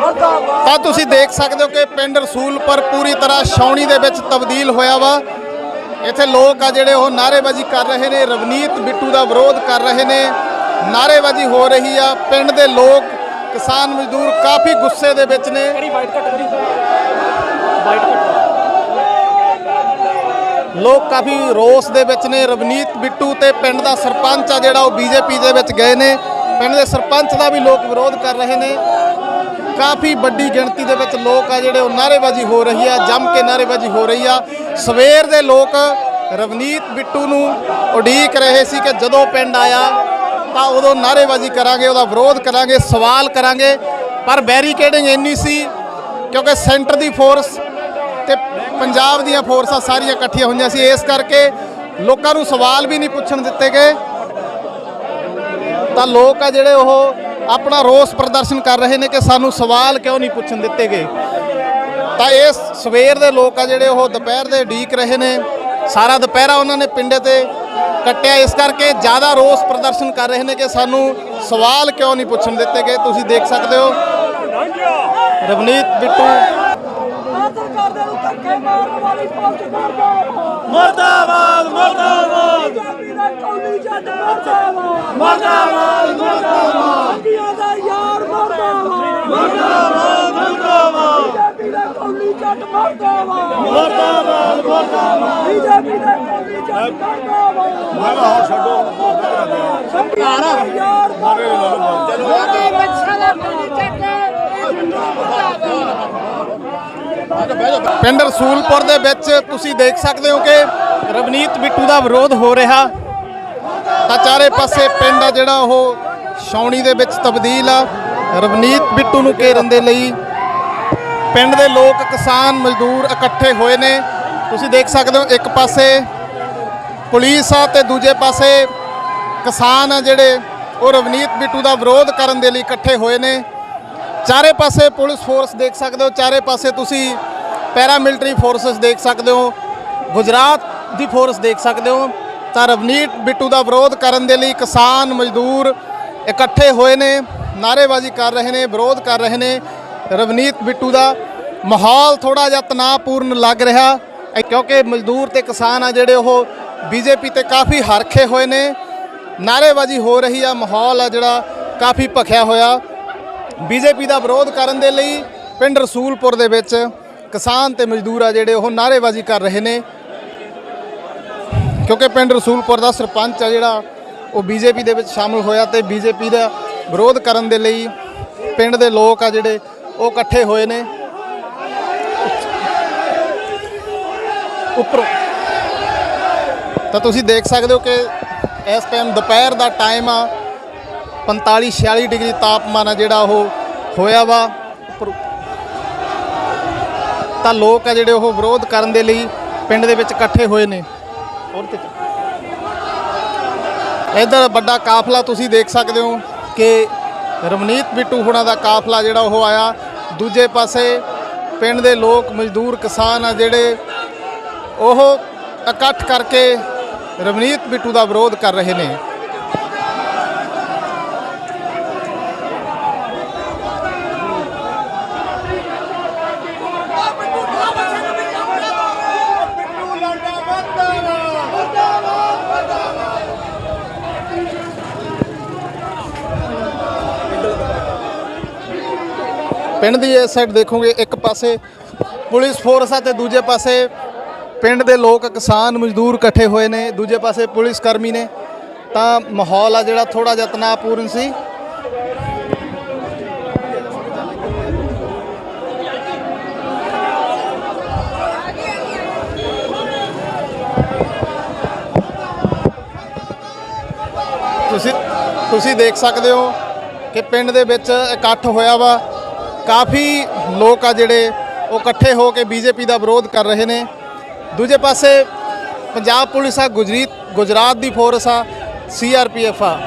ਤਾਂ ਤੁਸੀਂ ਦੇਖ ਸਕਦੇ ਹੋ ਕਿ ਪਿੰਡ ਰਸੂਲਪੁਰ ਪੂਰੀ ਤਰ੍ਹਾਂ ਛਾਉਣੀ ਦੇ ਵਿੱਚ ਤਬਦੀਲ ਹੋਇਆ ਵਾ। ਇੱਥੇ ਲੋਕ ਆ ਜਿਹੜੇ ਉਹ ਨਾਅਰੇਬਾਜ਼ੀ ਕਰ ਰਹੇ ਨੇ ਰਵਨੀਤ ਬਿੱਟੂ ਦਾ ਵਿਰੋਧ ਕਰ ਰਹੇ ਨੇ। ਨਾਅਰੇਬਾਜ਼ੀ ਹੋ ਰਹੀ ਆ। ਪਿੰਡ ਦੇ ਲੋਕ ਕਿਸਾਨ ਮਜ਼ਦੂਰ ਕਾਫੀ ਗੁੱਸੇ ਦੇ ਵਿੱਚ ਨੇ। ਲੋਕ ਕਾਫੀ ਰੋਸ ਦੇ ਵਿੱਚ ਨੇ। ਰਵਨੀਤ ਬਿੱਟੂ ਤੇ ਪਿੰਡ ਦਾ ਸਰਪੰਚ ਆ ਜਿਹੜਾ ਉਹ ਬੀਜੇਪੀ ਦੇ ਵਿੱਚ ਗਏ ਨੇ। ਪਿੰਡ ਦੇ ਸਰਪੰਚ ਦਾ ਵੀ ਲੋਕ ਵਿਰੋਧ ਕਰ ਰਹੇ ਨੇ। ਕਾਫੀ ਵੱਡੀ ਗਿਣਤੀ ਦੇ ਵਿੱਚ ਲੋਕ ਆ ਜਿਹੜੇ ਉਹ ਨਾਅਰੇਬਾਜ਼ੀ ਹੋ ਰਹੀ ਆ, ਜੰਮ ਕੇ ਨਾਅਰੇਬਾਜ਼ੀ ਹੋ ਰਹੀ ਆ। ਸਵੇਰ ਦੇ ਲੋਕ ਰਵਨੀਤ ਬਿੱਟੂ ਨੂੰ ਉਡੀਕ ਰਹੇ ਸੀ ਕਿ ਜਦੋਂ ਪਿੰਡ ਆਇਆ ਤਾਂ ਉਦੋਂ ਨਾਅਰੇਬਾਜ਼ੀ ਕਰਾਂਗੇ, ਉਹਦਾ ਵਿਰੋਧ ਕਰਾਂਗੇ, ਸਵਾਲ ਕਰਾਂਗੇ। ਪਰ ਬੈਰੀਕੇਡਿੰਗ ਇੰਨੀ ਸੀ ਕਿਉਂਕਿ ਸੈਂਟਰ ਦੀ ਫੋਰਸ ਤੇ ਪੰਜਾਬ ਦੀਆਂ ਫੋਰਸਾਂ ਸਾਰੀਆਂ ਇਕੱਠੀਆਂ ਹੋਈਆਂ ਸੀ। ਇਸ ਕਰਕੇ ਲੋਕਾਂ ਨੂੰ ਸਵਾਲ ਵੀ ਨਹੀਂ ਪੁੱਛਣ ਦਿੱਤੇ ਗਏ। ਤਾਂ ਲੋਕ ਆ ਜਿਹੜੇ ਉਹ ਆਪਣਾ ਰੋਸ ਪ੍ਰਦਰਸ਼ਨ ਕਰ ਰਹੇ ਨੇ ਕਿ ਸਾਨੂੰ ਸਵਾਲ ਕਿਉਂ ਨਹੀਂ ਪੁੱਛਣ ਦਿੱਤੇ ਗਏ? ਤਾਂ ਇਹ ਸਵੇਰ ਦੇ ਲੋਕ ਆ ਜਿਹੜੇ ਉਹ ਦੁਪਹਿਰ ਦੇ ਢੀਕ ਰਹੇ ਨੇ। ਸਾਰਾ ਦੁਪਹਿਰਾ ਉਹਨਾਂ ਨੇ ਪਿੰਡੇ ਤੇ ਕੱਟਿਆ। ਇਸ ਕਰਕੇ ਜ਼ਿਆਦਾ ਰੋਸ ਪ੍ਰਦਰਸ਼ਨ ਕਰ ਰਹੇ ਨੇ ਕਿ ਸਾਨੂੰ ਸਵਾਲ ਕਿਉਂ ਨਹੀਂ ਪੁੱਛਣ ਦਿੱਤੇ ਗਏ? ਤੁਸੀਂ ਦੇਖ ਸਕਦੇ ਹੋ। ਰਵਨੀਤ ਬਿੱਟੂ। ਕਾਤਲ ਕਰਦੇ ਨੂੰ ਧੱਕੇ ਮਾਰਨ ਵਾਲੀ ਪੁਲਿਸ ਮਰਦਾਬਾਦ ਮਰਦਾਬਾਦ ਮਰਦਾਬਾਦ ਪੰਜਾਬੀ ਦਾ ਕੌਮੀ ਜੱਟ ਮਰਦਾਬਾਦ। ਮਰਦਾਬਾਦ ਮਰਦਾਬਾਦ। ਇੰਡੀਆ ਦਾ ਯਾਰ ਮਰਦਾਬਾਦ। ਮਰਦਾਬਾਦ ਮਰਦਾਬਾਦ। ਪੰਜਾਬੀ ਦਾ ਕੌਮੀ ਜੱਟ ਮਰਦਾਬਾਦ। ਮਰਦਾਬਾਦ ਮਰਦਾਬਾਦ। ਬੀਜੇਪੀ ਦਾ ਕੌਮੀ ਜੱਟ ਮਰਦਾਬਾਦ। ਮੈਂ ਹੁਣ ਛੱਡੋ। ਸੰਵਿਧਾਨ ਦਾ ਯਾਰ ਮਰਦਾਬਾਦ। ਉਹਦੇ ਬੱਚਾ ਦਾ ਪਾਣੀ ਚੱਕ ਪਿੰਡ ਰਸੂਲਪੁਰ ਦੇ ਵਿੱਚ ਤੁਸੀਂ ਦੇਖ ਸਕਦੇ ਹੋ ਕਿ ਰਵਨੀਤ ਬਿੱਟੂ ਦਾ ਵਿਰੋਧ ਹੋ ਰਿਹਾ। ਤਾਂ ਚਾਰੇ ਪਾਸੇ ਪਿੰਡ ਆ ਜਿਹੜਾ ਉਹ ਛਾਉਣੀ ਦੇ ਵਿੱਚ ਤਬਦੀਲ ਆ। ਰਵਨੀਤ ਬਿੱਟੂ ਨੂੰ ਘੇਰਨ ਦੇ ਲਈ ਪਿੰਡ ਦੇ ਲੋਕ ਕਿਸਾਨ ਮਜ਼ਦੂਰ ਇਕੱਠੇ ਹੋਏ ਨੇ। ਤੁਸੀਂ ਦੇਖ ਸਕਦੇ ਹੋ ਇੱਕ ਪਾਸੇ ਪੁਲਿਸ ਆ ਤੇ ਦੂਜੇ ਪਾਸੇ ਕਿਸਾਨ ਆ ਜਿਹੜੇ ਉਹ ਰਵਨੀਤ ਬਿੱਟੂ ਦਾ ਵਿਰੋਧ ਕਰਨ ਦੇ ਲਈ ਇਕੱਠੇ ਹੋਏ ਨੇ। ਚਾਰੇ ਪਾਸੇ ਪੁਲਿਸ ਫੋਰਸ ਦੇਖ ਸਕਦੇ ਹੋ। ਚਾਰੇ ਪਾਸੇ ਤੁਸੀਂ ਪੈਰਾ ਮਿਲਟਰੀ ਫੋਰਸਸ ਦੇਖ ਸਕਦੇ ਹੋ। ਗੁਜਰਾਤ ਦੀ ਫੋਰਸ ਦੇਖ ਸਕਦੇ ਹੋ। ਤਾਂ ਰਵਨੀਤ ਬਿੱਟੂ ਦਾ ਵਿਰੋਧ ਕਰਨ ਦੇ ਲਈ ਕਿਸਾਨ ਮਜ਼ਦੂਰ ਇਕੱਠੇ ਹੋਏ ਨੇ, ਨਾਅਰੇਬਾਜ਼ੀ ਕਰ ਰਹੇ ਨੇ, ਵਿਰੋਧ ਕਰ ਰਹੇ ਨੇ। ਰਵਨੀਤ ਬਿੱਟੂ ਦਾ ਮਾਹੌਲ ਥੋੜਾ ਜਿਹਾ ਤਣਾਅਪੂਰਨ ਲੱਗ ਰਿਹਾ ਕਿਉਂਕਿ ਮਜ਼ਦੂਰ ਤੇ ਕਿਸਾਨ ਆ ਜਿਹੜੇ ਉਹ ਬੀਜੇਪੀ ਤੇ ਕਾਫੀ ਹਰਖੇ ਹੋਏ ਨੇ। ਨਾਅਰੇਬਾਜ਼ੀ ਹੋ ਰਹੀ ਆ, ਮਾਹੌਲ ਆ ਜਿਹੜਾ ਕਾਫੀ ਭਖਿਆ ਹੋਇਆ। ਬੀਜੇਪੀ ਦਾ ਵਿਰੋਧ ਕਰਨ ਦੇ ਲਈ ਪਿੰਡ ਰਸੂਲਪੁਰ ਦੇ ਵਿੱਚ ਕਿਸਾਨ ਤੇ ਮਜ਼ਦੂਰ ਆ ਜਿਹੜੇ ਉਹ ਨਾਅਰੇਬਾਜ਼ੀ ਕਰ ਰਹੇ ਨੇ। ਕਿਉਂਕਿ ਪਿੰਡ ਰਸੂਲਪੁਰ ਦਾ ਸਰਪੰਚ ਆ ਜਿਹੜਾ, ਉਹ ਬੀਜੇਪੀ ਦੇ ਵਿੱਚ ਸ਼ਾਮਲ ਹੋਇਆ ਤੇ ਬੀਜੇਪੀ ਦਾ ਵਿਰੋਧ ਕਰਨ ਦੇ ਲਈ ਪਿੰਡ ਦੇ ਲੋਕ ਆ ਜਿਹੜੇ, ਉਹ ਇਕੱਠੇ ਹੋਏ ਨੇ। ਉੱਪਰੋਂ। ਤਾਂ ਤੁਸੀਂ ਦੇਖ ਸਕਦੇ ਹੋ ਕਿ ਇਸ ਟਾਈਮ ਦੁਪਹਿਰ ਦਾ ਟਾਈਮ ਆ 45 46 ਡਿਗਰੀ ਤਾਪਮਾਨ ਆ ਜਿਹੜਾ ਉਹ ਹੋਇਆ ਵਾ। ਉੱਪਰ- ਤਾਂ ਲੋਕ ਆ ਜਿਹੜੇ ਉਹ ਵਿਰੋਧ ਕਰਨ ਦੇ ਲਈ ਪਿੰਡ ਦੇ ਵਿੱਚ ਇਕੱਠੇ ਹੋਏ ਨੇ। ਹੋਰ ਤੇ ਇਧਰ ਵੱਡਾ ਕਾਫਲਾ ਤੁਸੀਂ ਦੇਖ ਸਕਦੇ ਹੋ ਕਿ ਰਮਨੀਤ ਬਿੱਟੂ ਹੁਣਾਂ ਦਾ ਕਾਫਲਾ ਜਿਹੜਾ ਉਹ ਆਇਆ। ਦੂਜੇ ਪਾਸੇ ਪਿੰਡ ਦੇ ਲੋਕ, ਮਜ਼ਦੂਰ, ਕਿਸਾਨ ਆ ਜਿਹੜੇ ਉਹ ਇਕੱਠ ਕਰਕੇ ਰਵਨੀਤ ਬਿੱਟੂ ਦਾ ਵਿਰੋਧ ਕਰ ਰਹੇ ਨੇ। ਪਿੰਡ ਦੀ ਇਸ ਸਾਈਡ ਦੇਖੋਗੇ, ਇੱਕ ਪਾਸੇ ਪੁਲਿਸ ਫੋਰਸ ਆ ਤੇ ਦੂਜੇ ਪਾਸੇ ਪਿੰਡ ਦੇ ਲੋਕ, ਕਿਸਾਨ, ਮਜ਼ਦੂਰ ਇਕੱਠੇ ਹੋਏ ਨੇ, ਦੂਜੇ ਪਾਸੇ ਪੁਲਿਸ ਕਰਮੀ ਨੇ। ਤਾਂ ਮਾਹੌਲ ਆ ਜਿਹੜਾ ਥੋੜਾ ਜਿਹਾ ਤਣਾਅਪੂਰਨ ਸੀ। ਤੁਸੀਂ ਤੁਸੀਂ ਦੇਖ ਸਕਦੇ ਹੋ ਕਿ ਪਿੰਡ ਦੇ ਵਿੱਚ ਇਕੱਠ ਹੋਇਆ ਵਾ। ਕਾਫੀ ਲੋਕ ਆ ਜਿਹੜੇ ਉਹ ਇਕੱਠੇ ਹੋ ਕੇ ਬੀਜੇਪੀ ਦਾ ਵਿਰੋਧ ਕਰ ਰਹੇ ਨੇ। ਦੂਜੇ ਪਾਸੇ ਪੰਜਾਬ ਪੁਲਿਸ ਆ ਗੁਜਰੀਤ ਗੁਜਰਾਤ ਦੀ ਫੋਰਸ ਆ ਸੀਆਰਪੀਐਫ ਆ।